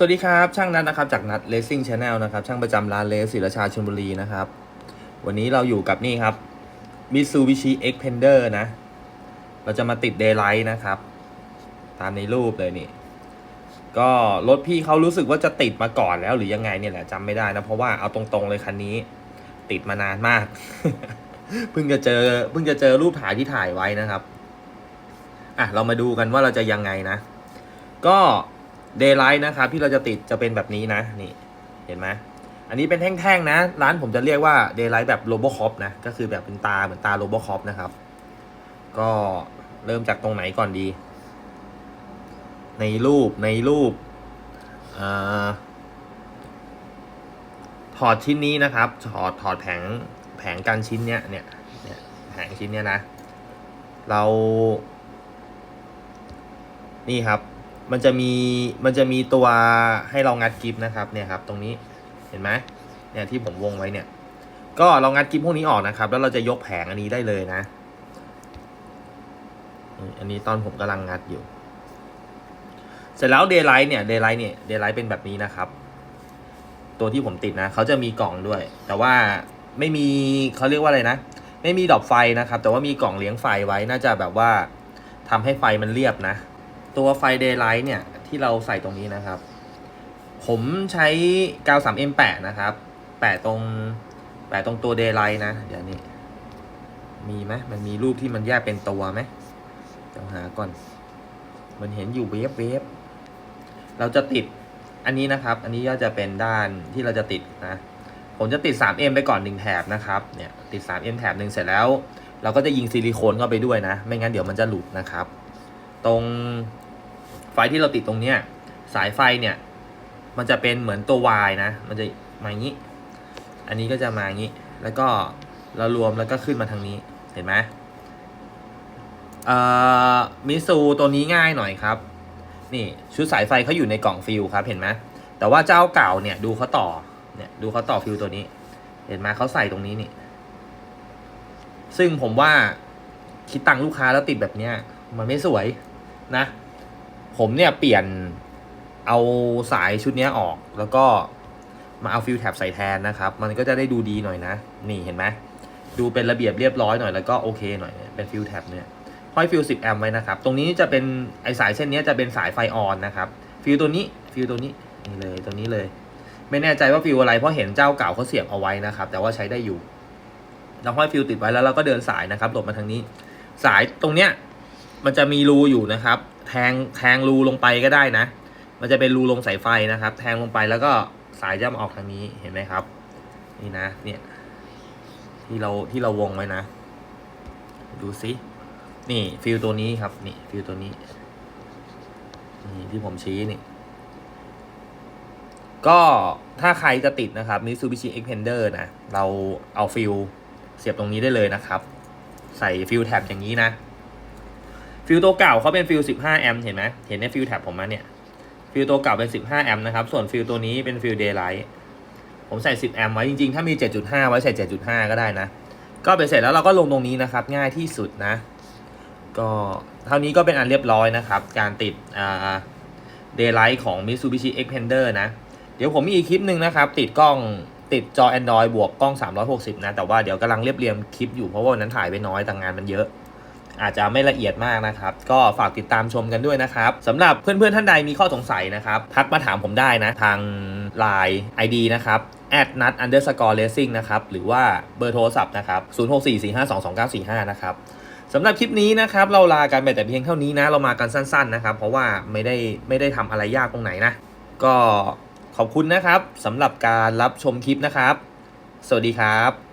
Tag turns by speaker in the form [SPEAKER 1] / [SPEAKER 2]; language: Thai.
[SPEAKER 1] สวัสดีครับ ช่างนัดนะครับจากนัดเลสซิ่งชาแนลนะครับ ช่างประจำร้านเลสศิรชาชลบุรีนะครับ วันนี้เราอยู่กับนี่ครับ Mitsubishi Xpander นะ เราจะมาติด Daylight นะครับ ตามในรูปเลยนี่ ก็รถพี่เขารู้สึกว่าจะติดมาก่อนแล้วหรือยังไงเนี่ยแหละจำไม่ได้นะ เพราะว่าเอาตรงๆเลยคันนี้ ติดมานานมาก เพิ่งจะเจอเพิ่งจะเจอรูปถ่ายที่ถ่ายไว้นะครับ อะเรามาดูกันว่าเราจะยังไงนะ ก็ Daylight นะครับที่เราจะติดจะเป็นแบบนี้นะนี่เห็นไหมอันนี้เป็นแท่งๆนะ ร้านผมจะเรียกว่า Daylight แบบ Robocop นะก็คือแบบเป็นตาเหมือนตา Robocop นะครับ ก็เริ่มจากตรงไหนก่อนดี ในรูปในรูปอถอดชิ้นนี้นะครับ ถอดถอดแผงแผงกันชิ้นเนี้ยเนี่ยเนี่ยแผงชิ้นเนี้ยนะ เรา นี่ครับ มันจะมีมันจะมีตัวให้เรางัดกิฟนะครับเนี่ยครับตรงนี้เห็นไหมเนี่ยที่ผมวงไว้เนี่ย ก็เรางัดกิฟพวกนี้ออกนะครับ แล้วเราจะยกแผงอันนี้ได้เลยนะอันนี้ตอนผมกำลังงัดอยู่ เสร็จแล้วเดย์ไลท์เนี่ยเดย์ไลท์เนี่ยเดย์ไลท์เป็นแบบนี้นะครับ ตัวที่ผมติดนะเขาจะมีกล่องด้วย แต่ว่าไม่มีเขาเรียกว่าอะไรนะ ไม่มีดอกไฟนะครับ แต่ว่ามีกล่องเลี้ยงไฟไว้น่าจะแบบว่าทำให้ไฟมันเรียบนะ ตัวไฟ Daylight เนี่ยที่เราใส่ตรงนี้นะครับ ผมใช้กาว 3M แปะนะครับ แปะตรง แปะตรงตัว Daylight นะ เดี๋ยวนี้ มีไหมมันมีรูปที่มันแยกเป็นตัวไหมเดี๋ยวหาก่อน มันเห็นอยู่เวฟเวฟเราจะติดอันนี้นะครับ อันนี้ก็จะเป็นด้านที่เราจะติดนะ ผมจะติด 3M ไปก่อนหนึ่งแถบนะครับ เนี่ยติด 3M แถบหนึ่งเสร็จแล้ว เราก็จะยิงซิลิโคนเข้าไปด้วยนะ ไม่งั้นเดี๋ยวมันจะหลุดนะครับ ตรงไฟที่เราติดตรงเนี้ยสายไฟเนี่ย มันจะเป็นเหมือนตัว Y นะ มันจะมาอย่างนี้ อันนี้ก็จะมาอย่างนี้ แล้วก็เรารวมแล้วก็ขึ้นมาทางนี้เห็นไหมเออมิซูตัวนี้ง่ายหน่อยครับ นี่ชุดสายไฟเขาอยู่ในกล่องฟิลครับเห็นไหมแต่ว่าเจ้าเก่าเนี่ยดูเขาต่อเนี่ยดูเขาต่อฟิลตัวนี้ เห็นไหมเขาใส่ตรงนี้นี่ ซึ่งผมว่าคิดตังค์ลูกค้าแล้วติดแบบเนี้ยมันไม่สวย นะ ผมเนี่ยเปลี่ยนเอาสายชุดนี้ออกแล้วก็มาเอาฟิลแท็บใส่แทนนะครับ มันก็จะได้ดูดีหน่อยนะ นี่เห็นไหมดูเป็นระเบียบเรียบร้อยหน่อยแล้วก็โอเคหน่อยเป็นฟิลแท็บเนี่ยห้อยฟิล10 แอมป์ไว้นะครับ ตรงนี้จะเป็นไอสายเส้นนี้จะเป็นสายไฟออนนะครับฟิลตัวนี้ฟิลตัวนี้นี่เลยตัวนี้เลย ไม่แน่ใจว่าฟิลอะไรเพราะเห็นเจ้าเก่าเขาเสียบเอาไว้นะครับ แต่ว่าใช้ได้อยู่เราห้อยฟิลติดไว้แล้วเราก็เดินสายนะครับหลบมาทางนี้ สายตรงเนี้ย มันจะมีรูอยู่นะครับ แทงแทงรูลงไปก็ได้นะ มันจะเป็นรูลงสายไฟนะครับ แทงลงไปแล้วก็สายจะมาออกทางนี้เห็นไหมครับ นี่นะ เนี่ย ที่เราที่เราวงไว้นะ ดูซินี่ฟิลตัวนี้ครับ นี่ฟิลตัวนี้นี่ที่ผมชี้นี่ ก็ถ้าใครจะติดนะครับ Mitsubishi Xpander นะ เราเอาฟิลเสียบตรงนี้ได้เลยนะครับ ใส่ฟิลแท็บอย่างนี้นะ ฟิลตัวเก่าเขาเป็นฟิล15 แอมป์เห็นไหมเห็นในฟิลแท็บผมมาเนี่ย ฟิลตัวเก่าเป็น 15 แอมป์นะครับ ส่วนฟิลตัวนี้เป็นฟิลเดย์ไลท์ผมใส่ 10 แอมป์ไว้จริงๆ ถ้ามี 7.5 ไว้ใส่ 7.5 ก็ได้นะ ก็ไปเสร็จแล้วเราก็ลงตรงนี้นะครับ ง่ายที่สุดนะ ก็เท่านี้ก็เป็นอันเรียบร้อยนะครับ การติดอ่าเดย์ไลท์ของ Mitsubishi Xpander นะ เดี๋ยวผมมีอีกคลิปหนึ่งนะครับ ติดกล้องติดจอ Android บวกกล้อง 360 นะ แต่ว่าเดี๋ยวกำลังเรียบเรียงคลิปอยู่เพราะว่าวันนั้นถ่ายไปน้อยแต่งานมันเยอะ อาจจะไม่ละเอียดมากนะครับ ก็ฝากติดตามชมกันด้วยนะครับสำหรับเพื่อนๆท่านใดมีข้อสงสัยนะครับทักมาถามผมได้นะทาง Line ID นะครับ at nut underscore racing นะครับ หรือว่าเบอร์โทรศัพท์นะครับ 0644522945 นะครับสำหรับคลิปนี้นะครับ เราลากันไปแต่เพียงเท่านี้นะ เรามากันสั้นๆนะครับ เพราะว่าไม่ได้ไม่ได้ทำอะไรยากตรงไหนนะ ก็ขอบคุณนะครับสำหรับการรับชมคลิปนะครับ สวัสดีครับ